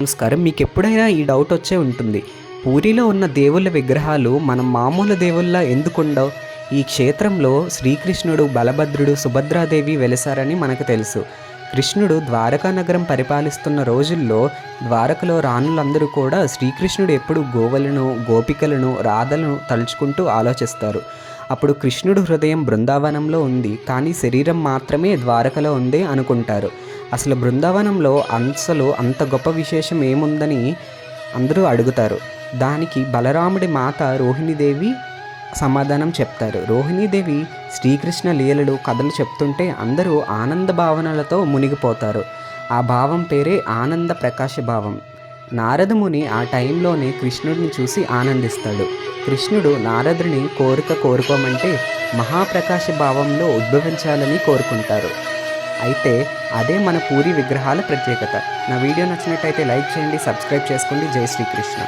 నమస్కారం. మీకు ఎప్పుడైనా ఈ డౌట్ వచ్చే ఉంటుంది పూరిలో ఉన్న దేవుళ్ళ విగ్రహాలు మనం మామూలు దేవుళ్ళ ఎందుకుండవు? ఈ క్షేత్రంలో శ్రీకృష్ణుడు బలభద్రుడు సుభద్రాదేవి వెలిసారని మనకు తెలుసు. కృష్ణుడు ద్వారకా నగరం పరిపాలిస్తున్న రోజుల్లో ద్వారకలో రాణులందరూ కూడా శ్రీకృష్ణుడు ఎప్పుడు గోవలను గోపికలను రాధలను తలుచుకుంటూ ఆలోచిస్తారు. అప్పుడు కృష్ణుడు హృదయం బృందావనంలో ఉంది కానీ శరీరం మాత్రమే ద్వారకలో ఉంది అనుకుంటారు. అసలు బృందావనంలో అసలు అంత గొప్ప విశేషం ఏముందని అందరూ అడుగుతారు. దానికి బలరాముడి మాత రోహిణీదేవి సమాధానం చెప్తారు. రోహిణీదేవి శ్రీకృష్ణ లీలలు కథలు చెప్తుంటే అందరూ ఆనంద భావనలతో మునిగిపోతారు. ఆ భావం పేరే ఆనంద ప్రకాశ భావం. నారదముని ఆ టైంలోనే కృష్ణుడిని చూసి ఆనందిస్తాడు. కృష్ణుడు నారదుని కోరిక కోరుకోమంటే మహాప్రకాశ భావంలో ఉద్భవించాలని కోరుకుంటారు. అయితే అదే మన పూరి విగ్రహాల ప్రత్యేకత. నా వీడియో నచ్చినట్టయితే లైక్ చేయండి సబ్స్క్రైబ్ చేసుకోండి. జై శ్రీకృష్ణ